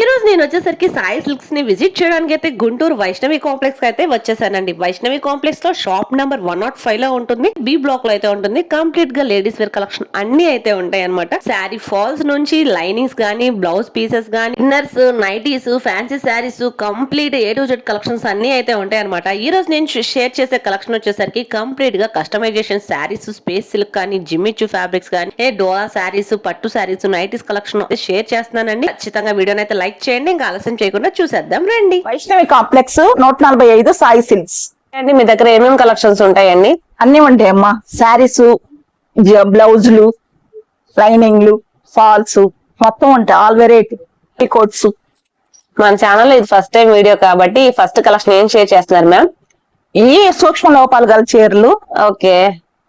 ఈ రోజు నేను వచ్చేసరికి సాయి సిల్క్స్ని విజిట్ చేయడానికి అయితే గుంటూరు వైష్ణవి కాంప్లెక్స్ అయితే వచ్చేసానండి. వైష్ణవి కాంప్లెక్స్లో షాప్ నంబర్ వన్ నాట్ ఫైవ్లో ఉంటుంది. బి బ్లాక్లో అయితే ఉంటుంది. కంప్లీట్గా లేడీస్ వేర్ కలెక్షన్ అన్ని అయితే ఉంటాయి అనమాట శారీ ఫాల్స్ నుంచి లైనింగ్స్ గానీ బ్లౌజ్ పీసెస్ గానీ inners nighties fancy sarees complete A to Z collections అన్ని అయితే ఉంటాయి అనమాట ఈ రోజు నేను షేర్ చేసే కలెక్షన్ వచ్చేసరికి కంప్లీట్గా కస్టమైజేషన్ శారీస్ స్పేస్ సిల్క్ కానీ జిమ్మిచ్చు ఫ్యాబ్రిక్స్ కానీ ఏ డోలా శారీస్ పట్టు శారీస్ నైటీస్ కలెక్షన్ షేర్ చేస్తున్నానండి. ఖచ్చితంగా వీడియోనైతే లైక్ లైక్ చేయండి ఇంకా ఆలస్యం చేయకుండా చూసేద్దాం. రండి. వైష్ణవి కాంప్లెక్స్ నూట నలభై ఐదు సాయి సిల్క్స్. అండి మీ దగ్గర ఏమేమి కలెక్షన్స్ ఉంటాయండి? అన్ని ఉంటాయి అమ్మా. శారీస్ బ్లౌజులు లైనింగ్లు ఫాల్స్ మొత్తం ఉంటాయి. All variety. కోట్స్. మన ఛానల్ ఇది ఫస్ట్ టైం వీడియో కాబట్టి ఫస్ట్ కలెక్షన్ ఏం షేర్ చేస్తున్నారు మ్యామ్ ఈ సూక్ష్మ లోపాలు గల చీరలు okay.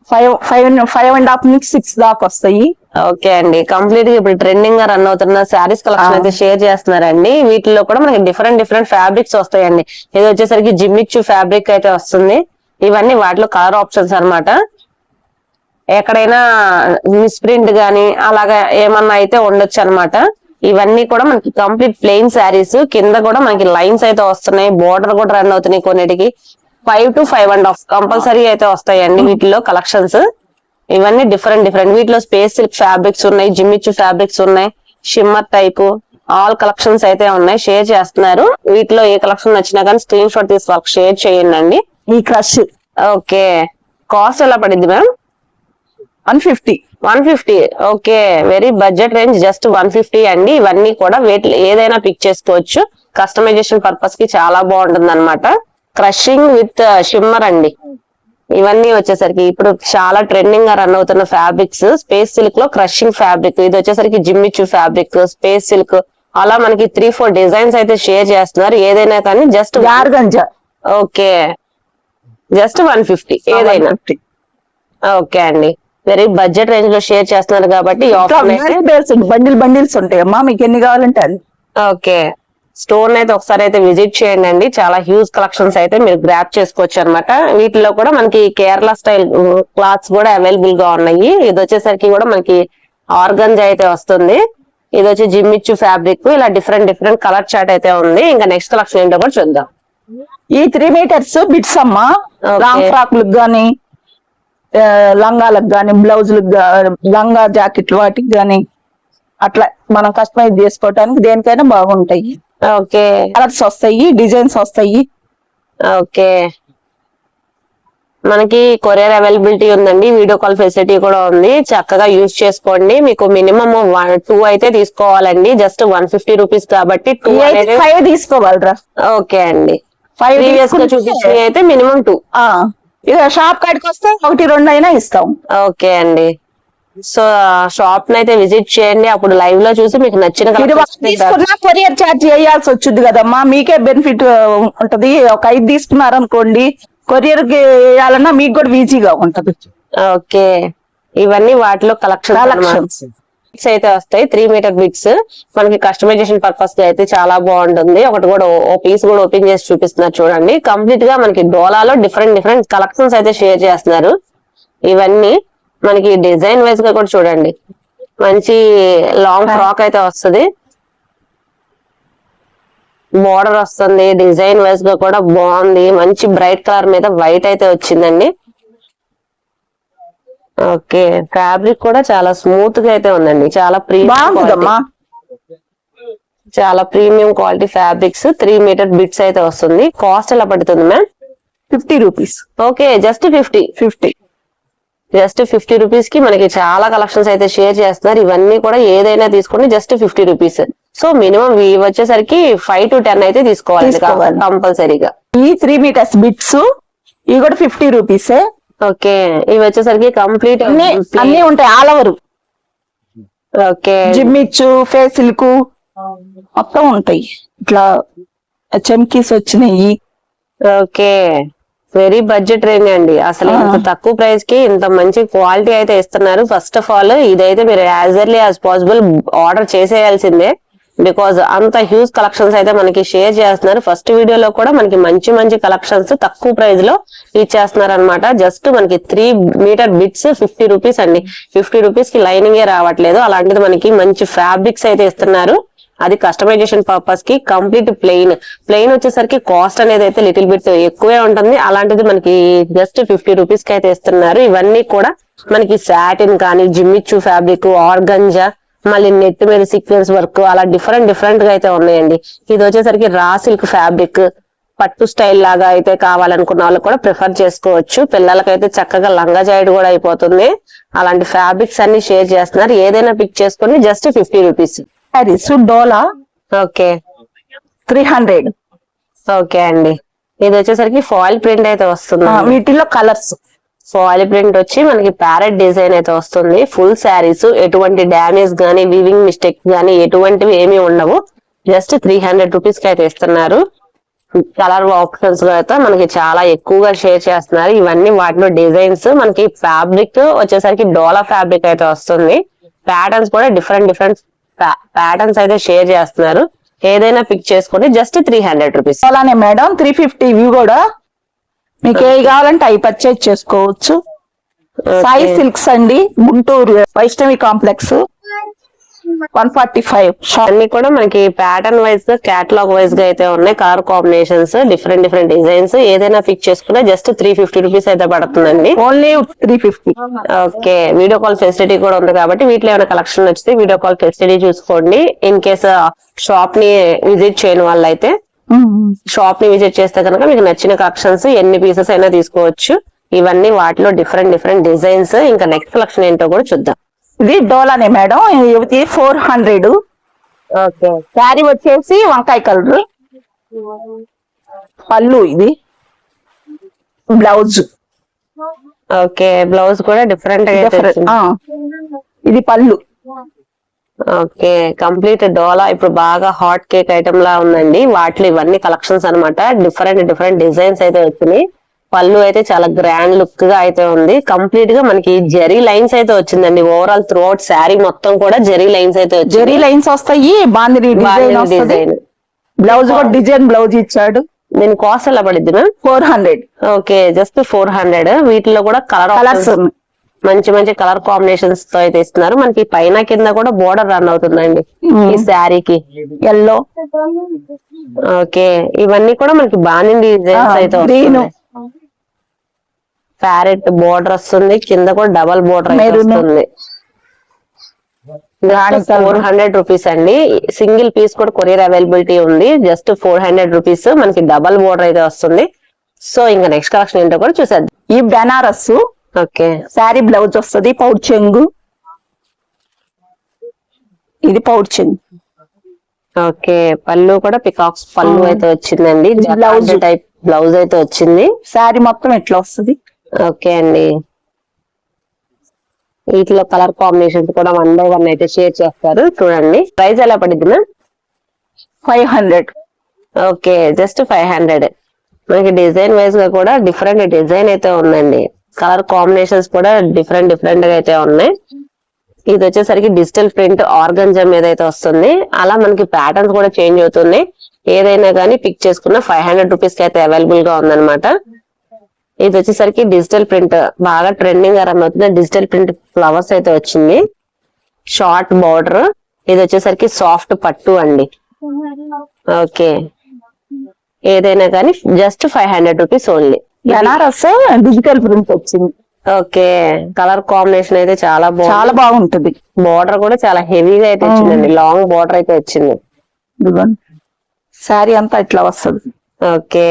Five five five and half నుంచి సిక్స్ దాకా వస్తాయి. ఓకే అండి. కంప్లీట్గా ఇప్పుడు ట్రెండింగ్గా రన్ అవుతున్న శారీస్ కలెక్షన్. అయితే షేర్ చేస్తున్నారండి. వీటిలో కూడా మనకి డిఫరెంట్ డిఫరెంట్ ఫ్యాబ్రిక్స్ వస్తాయండి. ఇది వచ్చేసరికి జిమ్మిచ్చు ఫ్యాబ్రిక్ అయితే వస్తుంది. ఇవన్నీ వాటిలో కలర్ ఆప్షన్స్ అన్నమాట. ఎక్కడైనా మిస్ప్రింట్ గానీ అలాగా ఏమన్నా అయితే ఉండొచ్చు అన్నమాట. ఇవన్నీ కూడా మనకి కంప్లీట్ ప్లెయిన్ శారీస్ కింద కూడా మనకి లైన్స్ అయితే వస్తున్నాయి. బోర్డర్ కూడా రన్ అవుతున్నాయి కొన్నిటికి. Five to five and half compulsory అయితే వస్తాయండి వీటిలో కలెక్షన్స్ ఇవన్నీ డిఫరెంట్ డిఫరెంట్ వీటిలో స్పేస్ సిల్క్ ఫ్యాబ్రిక్స్ ఉన్నాయి జిమ్మిచ్చు ఫ్యాబ్రిక్స్ ఉన్నాయి షిమ్మర్ టైప్ ఆల్ కలెక్షన్స్ అయితే ఉన్నాయి. షేర్ చేస్తున్నారు. వీటిలో ఏ కలెక్షన్ నచ్చినా కానీ స్క్రీన్ షాట్ తీసి వాళ్ళకి షేర్ చేయండి అండి ఈ క్రష్ ఓకే కాస్ట్ ఎలా పడింది ma'am one fifty. One fifty. Okay very budget range just one fifty అండి. ఇవన్నీ కూడా వెయిట్ ఏదైనా పిక్ చేసుకోవచ్చు. కస్టమైజేషన్ పర్పస్కి చాలా బాగుంటుంది అనమాట క్రషింగ్ విత్ షిమ్మర్ అండి. ఇవన్నీ వచ్చేసరికి ఇప్పుడు చాలా ట్రెండింగ్గా రన్ అవుతున్న ఫ్యాబ్రిక్స్ స్పేస్ సిల్క్లో క్రషింగ్ ఫ్యాబ్రిక్ ఇది వచ్చేసరికి జిమ్మిచ్చు ఫ్యాబ్రిక్ స్పేస్ సిల్క్ అలా మనకి త్రీ ఫోర్ డిజైన్స్ అయితే షేర్ చేస్తున్నారు. ఏదైనా కానీ just okay. Just one fifty ఏదైనా. ఓకే అండి. వెరీ బడ్జెట్ రేంజ్లో షేర్ చేస్తున్నారు కాబట్టి బండిల్ బండిల్స్ ఉంటాయి అమ్మా మీకు ఎన్ని కావాలంటే అది ఓకే. స్టోర్ అయితే ఒకసారి అయితే విజిట్ చేయండి అండి. చాలా హ్యూజ్ కలెక్షన్స్ అయితే మీరు గ్రాప్ చేసుకోవచ్చు అన్నమాట. వీటిలో కూడా మనకి కేరళ స్టైల్ క్లాత్స్ కూడా అవైలబుల్గా ఉన్నాయి. ఇది వచ్చేసరికి కూడా మనకి ఆర్గంజా అయితే వస్తుంది. ఇది వచ్చి జిమ్మిచ్చు ఫ్యాబ్రిక్ ఇలా డిఫరెంట్ డిఫరెంట్ కలర్ చార్ట్ అయితే ఉంది. ఇంకా నెక్స్ట్ కలెక్షన్ ఏంటో కూడా చూద్దాం. ఈ త్రీ మీటర్స్ బిట్స్ అమ్మా. లాంగ్ ఫ్రాక్లకు గాని లంగాలకు గాని బ్లౌజులకు లంగా జాకెట్లు వాటికి గాని అట్లా మనం కస్టమైజ్ చేసుకోవటానికి దేనికైనా బాగుంటాయి. ఓకే. కలర్స్ వస్తాయి డిజైన్స్ వస్తాయి. ఓకే. మనకి కొరియర్ అవైలబిలిటీ ఉందండి వీడియో కాల్ ఫెసిలిటీ కూడా ఉంది. చక్కగా యూజ్ చేసుకోండి. మీకు మినిమం వన్ టూ అయితే తీసుకోవాలండి. జస్ట్ వన్ ఫిఫ్టీ రూపీస్ కాబట్టి టూ ఫైవ్ తీసుకోవాలరా ఓకే అండి. ఫైవ్ ప్రీవియస్గా చూపించినవి అయితే మినిమం టూ. ఇక షాప్ కాడికి వస్తే ఒకటి రెండు అయినా ఇస్తాం. ఓకే అండి. సో షాప్ అయితే విజిట్ చేయండి. అప్పుడు లైవ్లో చూసి మీకు నచ్చిన తీసుకున్నా కొరియర్ ఛార్జ్ చేయాల్సి వచ్చింది కదమ్మా. మీకే బెనిఫిట్ ఉంటది. ఒక ఐదు తీసుకున్నారనుకోండి కొరియర్కి వేయాలన్నా మీకు కూడా ఈజీగా ఉంటది. ఓకే. ఇవన్నీ వాటిలో కలెక్షన్ కలెక్షన్స్. బిట్స్ అయితే వస్తాయి. త్రీ మీటర్ బిట్స్ మనకి కస్టమైజేషన్ పర్పస్ అయితే చాలా బాగుంటుంది. ఒకటి కూడా ఓ పీస్ కూడా ఓపెన్ చేసి చూపిస్తున్నారు చూడండి. కంప్లీట్గా మనకి డోలాలో డిఫరెంట్ డిఫరెంట్ కలెక్షన్స్ అయితే షేర్ చేస్తున్నారు. ఇవన్నీ మనకి డిజైన్ వైజ్గా కూడా చూడండి. మంచి లాంగ్ ఫ్రాక్ అయితే వస్తుంది. బోర్డర్ వస్తుంది డిజైన్ వైజ్గా కూడా బాగుంది. మంచి బ్రైట్ కలర్ మీద వైట్ అయితే వచ్చిందండి. ఓకే ఫ్యాబ్రిక్ కూడా చాలా స్మూత్గా అయితే ఉందండి. చాలా ప్రీమియం చాలా premium quality fabrics three metre bits అయితే వస్తుంది. కాస్ట్ ఎలా పడుతుంది ma'am? Fifty rupees. Okay just fifty. Fifty. Just fifty రూపీస్కి మనకి చాలా కలెక్షన్స్ అయితే షేర్ చేస్తున్నారు. ఇవన్నీ కూడా ఏదైనా తీసుకోండి just fifty rupees. So minimum ఇవి వచ్చేసరికి ఫైవ్ టు టెన్ అయితే తీసుకోవాలి. కంపల్సరీగా. ఈ త్రీ మీటర్స్ బిట్స్ ఇవి కూడా ఫిఫ్టీ రూపీసే. ఓకే ఇవి వచ్చేసరికి కంప్లీట్ అన్ని అన్ని ఉంటాయి ఆల్ ఓవర్. ఓకే. జిమ్మిచ్చు ఫేసిల్కు మొత్తం ఉంటాయి. ఇట్లా చెమ్కీస్ వచ్చినాయి. ఓకే. వెరీ బడ్జెట్ రేంజ్ అండి. అసలు ఇంత తక్కువ ప్రైస్కి ఇంత మంచి క్వాలిటీ అయితే ఇస్తున్నారు. ఫస్ట్ ఆఫ్ ఆల్ ఇదైతే మీరు as early as possible order చేసేయాల్సిందే. Because అంత హ్యూజ్ కలెక్షన్స్ అయితే మనకి షేర్ చేస్తున్నారు. ఫస్ట్ వీడియోలో కూడా మనకి మంచి మంచి కలెక్షన్స్ తక్కువ ప్రైస్లో ఇచ్చేస్తున్నారు అనమాట జస్ట్ మనకి three metre bits fifty rupees అండి. ఫిఫ్టీ రూపీస్కి లైనింగ్ రావట్లేదు. అలాంటిది మనకి మంచి ఫ్యాబ్రిక్స్ అయితే ఇస్తున్నారు. అది కస్టమైజేషన్ పర్పస్కి కంప్లీట్ ప్లెయిన్ ప్లెయిన్ వచ్చేసరికి కాస్ట్ అనేది అయితే లిటిల్ బిట్ ఎక్కువే ఉంటుంది. అలాంటిది మనకి జస్ట్ ఫిఫ్టీ రూపీస్కి అయితే ఇస్తున్నారు. ఇవన్నీ కూడా మనకి సాటిన్ కానీ జిమ్మిచ్చు ఫ్యాబ్రిక్ ఆర్గంజా మళ్ళీ నెట్ మీద సీక్వెన్స్ వర్క్ అలా డిఫరెంట్ డిఫరెంట్గా అయితే ఉన్నాయండి. ఇది వచ్చేసరికి రా సిల్క్ ఫ్యాబ్రిక్ పట్టు స్టైల్ లాగా అయితే కావాలనుకున్న వాళ్ళు కూడా ప్రిఫర్ చేసుకోవచ్చు. పిల్లలకైతే చక్కగా లంగా జాయిడ్ కూడా అయిపోతుంది. అలాంటి ఫ్యాబ్రిక్స్ అన్ని షేర్ చేస్తున్నారు. ఏదైనా పిక్ చేసుకొని just fifty rupees saris Dola okay. Three hundred. Okay అండి. ఇది వచ్చేసరికి ఫాయిల్ ప్రింట్ అయితే వస్తుంది. వీటిలో కలర్స్. ఫాయిల్ ప్రింట్ వచ్చి మనకి ప్యారెట్ డిజైన్ అయితే వస్తుంది. ఫుల్ శారీస్ ఎటువంటి డ్యామేజ్ గానీ వీవింగ్ మిస్టేక్ గానీ ఎటువంటివి ఏమీ ఉండవు. జస్ట్ త్రీ హండ్రెడ్ రూపీస్కి అయితే ఇస్తున్నారు. కలర్ ఆప్షన్స్లో అయితే మనకి చాలా ఎక్కువగా షేర్ చేస్తున్నారు. ఇవన్నీ వాటిలో డిజైన్స్ మనకి ఫ్యాబ్రిక్ వచ్చేసరికి డోలా ఫ్యాబ్రిక్ అయితే వస్తుంది. ప్యాటర్న్స్ కూడా డిఫరెంట్ డిఫరెంట్ ప్యాటర్న్స్ అయితే షేర్ చేస్తున్నారు. ఏదైనా పిక్ చేసుకొని జస్ట్ త్రీ హండ్రెడ్ రూపీస్ అలానే మేడం త్రీ ఫిఫ్టీ ఇవి కూడా. మీకు ఏ కావాలంటే అవి పర్చేజ్ చేసుకోవచ్చు. సాయి సిల్క్స్ అండి Guntur Vaishnavi complex one forty five. అన్ని కూడా మనకి ప్యాటర్న్ వైజ్గా కేటలాగ్ వైజ్గా అయితే ఉన్నాయి. Colour combinations different different designs ఏదైనా పిక్ చేసుకున్నా జస్ట్ త్రీ ఫిఫ్టీ రూపీస్ అయితే పడుతుందండి. Only three fifty okay video call facility కూడా ఉంది కాబట్టి వీటిలో ఏమైనా కలెక్షన్ వచ్చితే వీడియో కాల్ ఫెసిలిటీ చూసుకోండి. ఇన్ కేస్ షాప్ని విజిట్ చేయని వాళ్ళైతే షాప్ని విజిట్ చేస్తే కనుక మీకు నచ్చిన కలెక్షన్స్ ఎన్ని పీసెస్ అయినా తీసుకోవచ్చు. ఇవన్నీ వాటిలో డిఫరెంట్ డిఫరెంట్ డిజైన్స్ ఇంకా నెక్స్ట్ కలెక్షన్ ఏంటో కూడా చూద్దాం. ఇది డోలానే మేడం. ఇది ఫోర్ హండ్రెడ్. ఓకే. శారీ వచ్చేసి వంకాయ కలర్. పళ్ళు ఇది. బ్లౌజ్. ఓకే. బ్లౌజ్ కూడా డిఫరెంట్. ఇది పళ్ళు. ఓకే. కంప్లీట్ డోలా. ఇప్పుడు బాగా హాట్ కేక్ ఐటమ్ లా ఉందండి. వాటిలో ఇవన్నీ కలెక్షన్స్ అన్నమాట. డిఫరెంట్ డిఫరెంట్ డిజైన్స్ అయితే వచ్చినాయి. పళ్ళు అయితే చాలా గ్రాండ్ లుక్గా అయితే ఉంది. కంప్లీట్గా మనకి జెరీ లైన్స్ అయితే వచ్చిందండి. ఓవరాల్ త్రూ అవుట్ శారీ మొత్తం కూడా జెరీ లైన్స్ అయితే జెరీ లైన్స్ వస్తాయి బాందిని డిజైన్ బ్లౌజ్ కూడా డిజైన్ బ్లౌజ్ ఇచ్చాడు. దీని కాస్ట్ ఎలా పడిద్ది ma'am four hundred okay just four hundred వీటిలో కూడా కలర్ కలర్స్ మంచి మంచి కలర్ కాంబినేషన్స్తో అయితే ఇస్తున్నారు. మనకి పైన కింద కూడా బోర్డర్ రన్ అవుతుందండి ఈ శారీకి ఎల్లో ఓకే ఇవన్నీ కూడా మనకి బాగా డిజైన్స్ ఆ, అయితే. ప్యారెట్ బోర్డర్ వస్తుంది. కింద కూడా డబల్ బోర్డర్. వస్తుంది. ఫోర్ హండ్రెడ్ రూపీస్ అండి. సింగిల్ పీస్ కూడా కొరియర్ అవైలబిలిటీ ఉంది. జస్ట్ ఫోర్ హండ్రెడ్ రూపీస్ మనకి డబల్ బోర్డర్ అయితే వస్తుంది. సో ఇంకా నెక్స్ట్ కలెక్షన్ ఏంటో కూడా చూసేద్దాం. ఈ బెనారస్. ఓకే. శారీ బ్లౌజ్ వస్తుంది. పౌడ్ చెంగు. ఇది పౌడ్ చెంగు. ఓకే. పళ్ళు కూడా పికాక్స్ పళ్ళు అయితే వచ్చిందండి. Blouse. టైప్ బ్లౌజ్ అయితే వచ్చింది. శారీ మొత్తం ఎట్లా వస్తుంది? ఓకే అండి. వీటిలో కలర్ కాంబినేషన్స్ కూడా వన్ బై వన్ అయితే షేర్ చేస్తారు. చూడండి. ప్రైస్ ఎలా పడింది ma'am? Five hundred. Okay just five hundred. మనకి డిజైన్ వైజ్గా కూడా డిఫరెంట్ డిజైన్ అయితే ఉందండి. కలర్ కాంబినేషన్స్ కూడా డిఫరెంట్ డిఫరెంట్గా అయితే ఉన్నాయి. ఇది వచ్చేసరికి డిజిటల్ ప్రింట్ ఆర్గంజా మీద అయితే వస్తుంది. అలా మనకి ప్యాటర్న్స్ కూడా చేంజ్ అవుతున్నాయి. ఏదైనా కానీ పిక్ చేసుకున్న ఫైవ్ హండ్రెడ్ రూపీస్కి అయితే అవైలబుల్గా ఉందన్నమాట. ఇది వచ్చేసరికి డిజిటల్ ప్రింట్. బాగా ట్రెండింగ్గా రన్ అవుతుంది డిజిటల్ ప్రింట్ ఫ్లవర్స్ అయితే వచ్చింది. Short border. ఇది వచ్చేసరికి సాఫ్ట్ పట్టు అండి. ఓకే. ఏదైనా కానీ just five hundred rupees only. Banaras digital print వచ్చింది. ఓకే. కలర్ కాంబినేషన్ అయితే చాలా బాగుంది. చాలా బాగుంటది. బార్డర్ కూడా చాలా హెవీగా అయితే వచ్చిందండి. లాంగ్ బార్డర్ అయితే వచ్చింది. శారీ అంతా ఇట్లా వస్తుంది. ఓకే.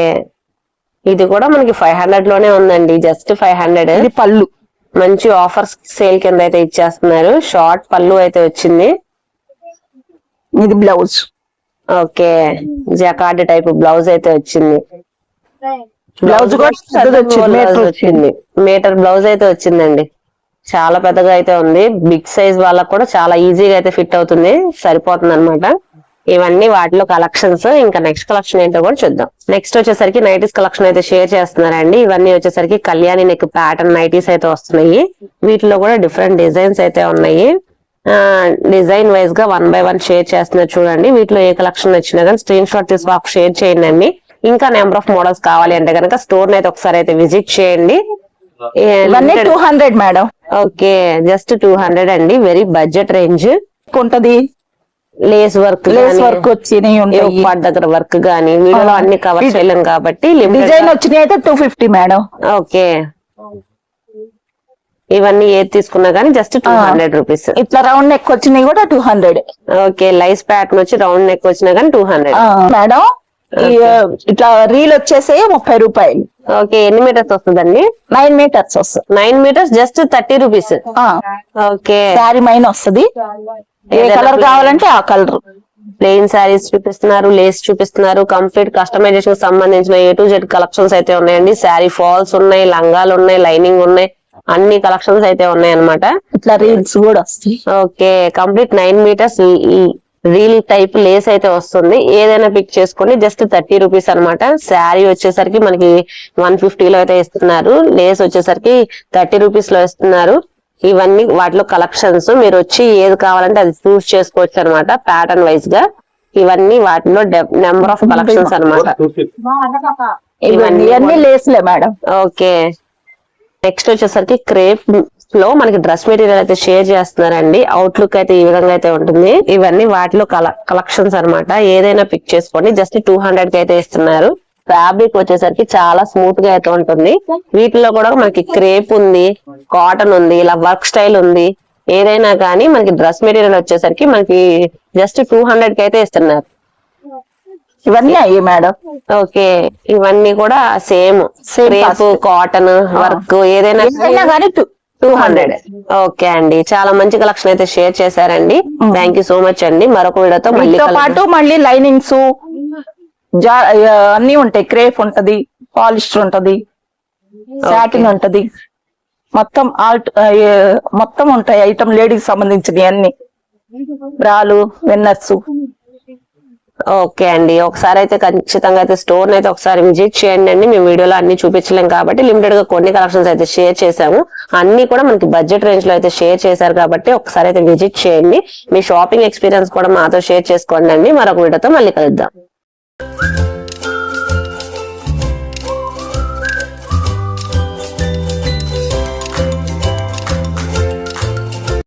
ఇది కూడా మనకి ఫైవ్ హండ్రెడ్లోనే ఉందండి. జస్ట్ ఫైవ్ హండ్రెడ్ ఇది పళ్ళు. మంచి ఆఫర్స్ సేల్ కింద అయితే ఇచ్చేస్తున్నారు. షార్ట్ పళ్ళు అయితే వచ్చింది. ఇది blouse okay. Jacquard type blouse అయితే వచ్చింది. బ్లౌజ్ కూడా వచ్చింది. మీటర్ బ్లౌజ్ అయితే వచ్చిందండి. చాలా పెద్దగా అయితే ఉంది. బిగ్ సైజ్ వాళ్ళకి కూడా చాలా ఈజీగా అయితే ఫిట్ అవుతుంది. సరిపోతుంది అనమాట ఇవన్నీ వాటిలో కలెక్షన్స్ ఇంకా నెక్స్ట్ కలెక్షన్ ఏంటో కూడా చూద్దాం. నెక్స్ట్ వచ్చేసరికి నైటీస్ కలెక్షన్ అయితే షేర్ చేస్తున్నారండి. ఇవన్నీ వచ్చేసరికి కళ్యాణి నెక్ ప్యాటర్న్ నైటీస్ అయితే వస్తున్నాయి. వీటిలో కూడా డిఫరెంట్ డిజైన్స్ అయితే ఉన్నాయి. డిజైన్ వైజ్గా వన్ బై వన్ షేర్ చేస్తున్నారు చూడండి. వీటిలో ఏ కలెక్షన్ వచ్చినా కానీ స్క్రీన్ షాట్ తీసి మాకు షేర్ చేయండి అండి. ఇంకా నెంబర్ ఆఫ్ మోడల్స్ కావాలి అంటే కనుక స్టోర్ అయితే ఒకసారి అయితే విజిట్ చేయండి. ఇవన్నీ two hundred madam okay just two hundred అండి. వెరీ బడ్జెట్ రేంజ్ ఉంటది లేస్ వర్క్ లేస్ వర్క్ వచ్చినాయి ఉంటాయి. పాట్ దగ్గర వర్క్ గానీ వీడియోలో అన్ని కవర్ చేయలేం కాబట్టి డిజైన్ వచ్చినాయి అయితే టూ ఫిఫ్టీ మేడం ఓకే. ఇవన్నీ ఏది తీసుకున్నా గానీ జస్ట్ టూ హండ్రెడ్ రూపీస్ ఇట్లా రౌండ్ నెక్ వచ్చినాయి కూడా two hundred okay lace pattern వచ్చి రౌండ్ నెక్ వచ్చినా గానీ టూ హండ్రెడ్ మేడం ఇట్లా రీల్ వచ్చేసి ముప్పై రూపాయలు. ఓకే ఎన్ని మీటర్స్ వస్తుందండి? నైన్ మీటర్స్ వస్తుంది. Nine metres just thirty rupees okay. Sari mine వస్తుంది. ఏ కలర్ కావాలంటే ఆ కలర్ ప్లెయిన్ శారీస్ చూపిస్తున్నారు లేస్ చూపిస్తున్నారు కంప్లీట్ కస్టమైజేషన్ సంబంధించిన ఏ టు జెడ్ కలెక్షన్స్ అయితే ఉన్నాయండి. శారీ ఫాల్స్ ఉన్నాయి లంగాలు ఉన్నాయి లైనింగ్ ఉన్నాయి అన్ని కలెక్షన్స్ అయితే ఉన్నాయి అన్నమాట ఇట్లా రీల్స్ కూడా వస్తాయి. Okay complete nine metres reel type lace అయితే వస్తుంది. ఏదైనా పిక్ చేసుకోండి జస్ట్ థర్టీ రూపీస్ అన్నమాట. శారీ వచ్చేసరికి మనకి వన్లో అయితే ఇస్తున్నారు. లేస్ వచ్చేసరికి థర్టీ రూపీస్లో ఇస్తున్నారు. ఇవన్నీ వాటిలో కలెక్షన్స్ మీరు వచ్చి ఏది కావాలంటే అది చూస్ చేసుకోవచ్చు అనమాట ప్యాటర్న్ వైజ్గా. ఇవన్నీ వాటిలో నెంబర్ ఆఫ్ కలెక్షన్స్ అన్నమాట. ఇవన్నీ లేస్లే మేడం. ఓకే. నెక్స్ట్ వచ్చేసరికి క్రేప్లో మనకి డ్రెస్ మెటీరియల్ అయితే షేర్ చేస్తున్నారండి. అవుట్లుక్ అయితే ఈ విధంగా అయితే ఉంటుంది. ఇవన్నీ వాటిలో కలెక్షన్స్ అన్నమాట. ఏదైనా పిక్ చేసుకోండి. జస్ట్ టూ హండ్రెడ్కి అయితే ఇస్తున్నారు. ఫ్యాబ్రిక్ వచ్చేసరికి చాలా స్మూత్గా అయితే ఉంటుంది. వీటిలో కూడా మనకి క్రేప్ ఉంది కాటన్ ఉంది ఇలా వర్క్ స్టైల్ ఉంది. ఏదైనా కానీ మనకి డ్రెస్ మెటీరియల్ వచ్చేసరికి మనకి జస్ట్ టూ హండ్రెడ్కి అయితే ఇస్తున్నారు. ఇవన్నీ అయ్యి మేడం? ఓకే ఇవన్నీ కూడా సేమ్. Same రేపు కాటన్ వర్క్ ఏదైనా కానీ టూ హండ్రెడ్. ఓకే అండి. చాలా మంచి కలెక్షన్ అయితే షేర్ చేశారండి. థ్యాంక్ యూ సో మచ్ అండి. మరొక వీడియోతో మళ్ళీ. పాటు మళ్ళీ లైనింగ్స్ జా అన్ని ఉంటాయి. క్రేప్ ఉంటది పాలిస్టర్ ఉంటది సాటిన్ ఉంటది. మొత్తం ఆల్ట్ మొత్తం ఉంటాయి ఐటమ్ లేడీకి సంబంధించినవి అన్ని. బ్రాలు వెన్నర్స్. ఓకే అండి. ఒకసారి అయితే ఖచ్చితంగా అయితే స్టోర్ అయితే ఒకసారి విజిట్ చేయండి అండి. మేము వీడియోలో అన్ని చూపించలేం కాబట్టి లిమిటెడ్గా కొన్ని కలెక్షన్స్ అయితే షేర్ చేసాము అన్ని కూడా మనకి బడ్జెట్ రేంజ్లో అయితే షేర్ చేశారు కాబట్టి ఒకసారి అయితే విజిట్ చేయండి. మీ షాపింగ్ ఎక్స్పీరియన్స్ కూడా మాతో షేర్ చేసుకోండి అండి. మరొక వీడియోతో మళ్ళీ కలుద్దాం. Thank you.